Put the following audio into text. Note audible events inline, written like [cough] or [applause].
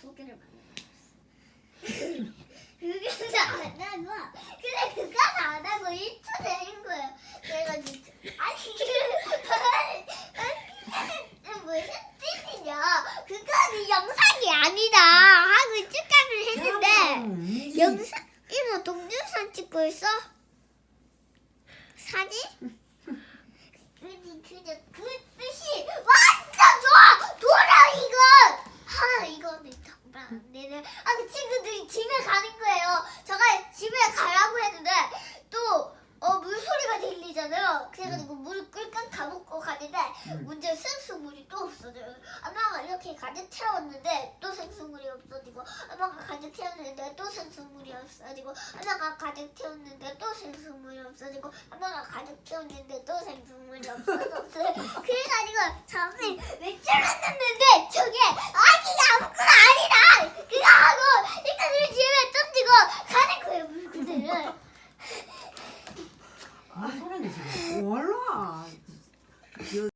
소개를 만들었어. [laughs] 그게 안 하고 근데 그거 안 하고 1초 되는 거예요. 그래가지고 아니 그 아니 무슨 뜻이냐? 그거는 영상이 아니다 하고 축하를 했는데 영상 이모 동영상 찍고 있어? 사진? [laughs] 그지 그저 그 뜻이 완전 좋아 돌아 이건 하 이거는 정말 안 되네 아 그 친구들이 집에 가는 거예요 제가 집에 가라고 했는데 또 어, 물소리가 들리잖아요. 그래가지고 물 끌끈 다 먹고 가는데 음. 문제 생수물이 또 없어져요. 엄마가 이렇게 가득 채웠는데 또 생수물이 없어지고 엄마가 가득 채웠는데 또 생수물이 없어지고 엄마가 가득 채웠는데 또 생수물이 없어지고 엄마가 가득 채웠는데 또 생수물이 없어졌어요 [laughs] 지고 저는 외출을 했는데 저게 아기가 아무것도 아니다. 그거 하고 일단 우리 집에 던지고 가는 거예요 물건 들을. 아, 소란이 지금 올라.